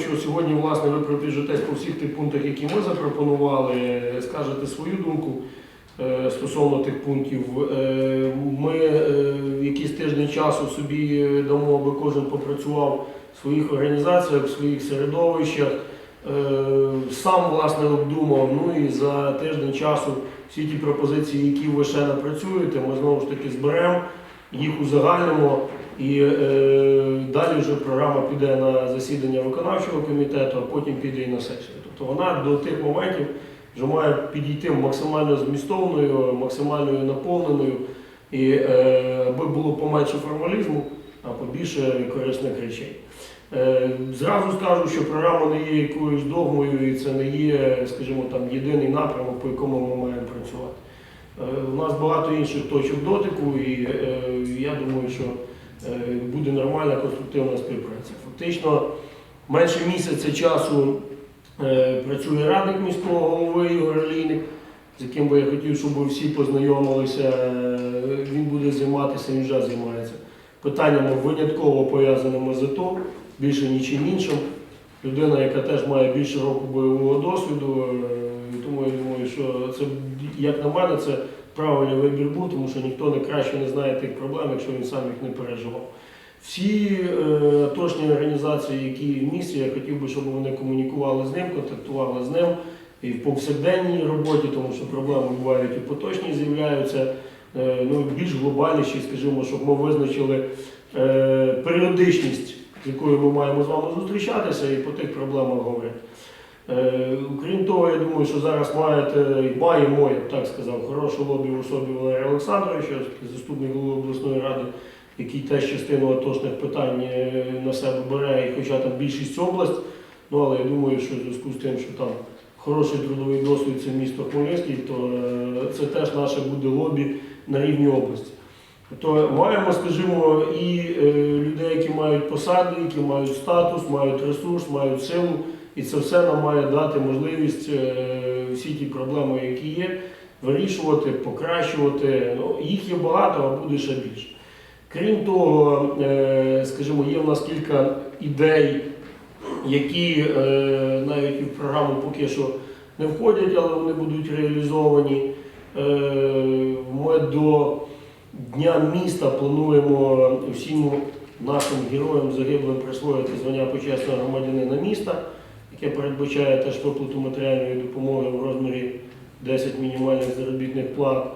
Що сьогодні, власне, ви пробіжитесь по всіх тих пунктах, які ми запропонували, скажете свою думку е, стосовно тих пунктів. Е, Ми е, якийсь тиждень часу собі дамо, аби кожен попрацював в своїх організаціях, в своїх середовищах. Сам власне обдумав. Ну і за тиждень часу всі ті пропозиції, які ви ще напрацюєте, ми знову ж таки зберемо, їх узагальнимо. І е, далі вже програма піде на засідання виконавчого комітету, а потім піде і на сесію. Тобто вона до тих моментів вже має підійти максимально змістовною, максимально наповненою, і е, аби було поменше формалізму, а побільше корисних речей. Е, зразу скажу, що програма не є якоюсь догмою, і це не є, скажімо, там єдиний напрямок, по якому ми маємо працювати. Е, у нас багато інших точок дотику, і е, я думаю, що е, буде нормальна конструктивна співпраця. Фактично, менше місяця часу працює радник міського голови Ігор Лійник, з яким би я хотів, щоб ви всі познайомилися. Він буде займатися, він вже займається питаннями винятково пов'язаними з АТО, більше нічим іншим. Людина, яка теж має більше року бойового досвіду, тому я думаю, що це, як на мене, це правильний вибір був, тому що ніхто не краще не знає тих проблем, якщо він сам їх не переживав. Всі е, точні організації, які в місті, я хотів би, щоб вони комунікували з ним, контактували з ним і в повсякденній роботі, тому що проблеми бувають і поточні з'являються, е, ну, більш глобальніші, скажімо, щоб ми визначили е, періодичність, з якою ми маємо з вами зустрічатися і по тих проблемах говорити. Е, Крім того, я думаю, що зараз маєте, я б так сказав, хорошу лобі в особі Валерія Олександровича, заступник голови обласної ради, який теж частину атошних питань е, на себе бере, і хоча там більшість область, ну але я думаю, що в зв'язку з тим, що там хороший трудовий досвід це місто Хмельницький, то е, це теж наше буде лобі на рівні області. То маємо, скажімо, і е, людей, які мають посади, які мають статус, мають ресурс, мають силу, і це все нам має дати можливість е, всі ті проблеми, які є, вирішувати, покращувати. Ну, їх є багато, а буде ще більше. Крім того, е, скажімо, є в нас кілька ідей, які навіть в програму поки що не входять, але вони будуть реалізовані. Ми до Дня міста плануємо всім нашим героям загиблим присвоїти звання почесного громадянина міста, яке передбачає теж виплату матеріальної допомоги в розмірі 10 мінімальних заробітних плат.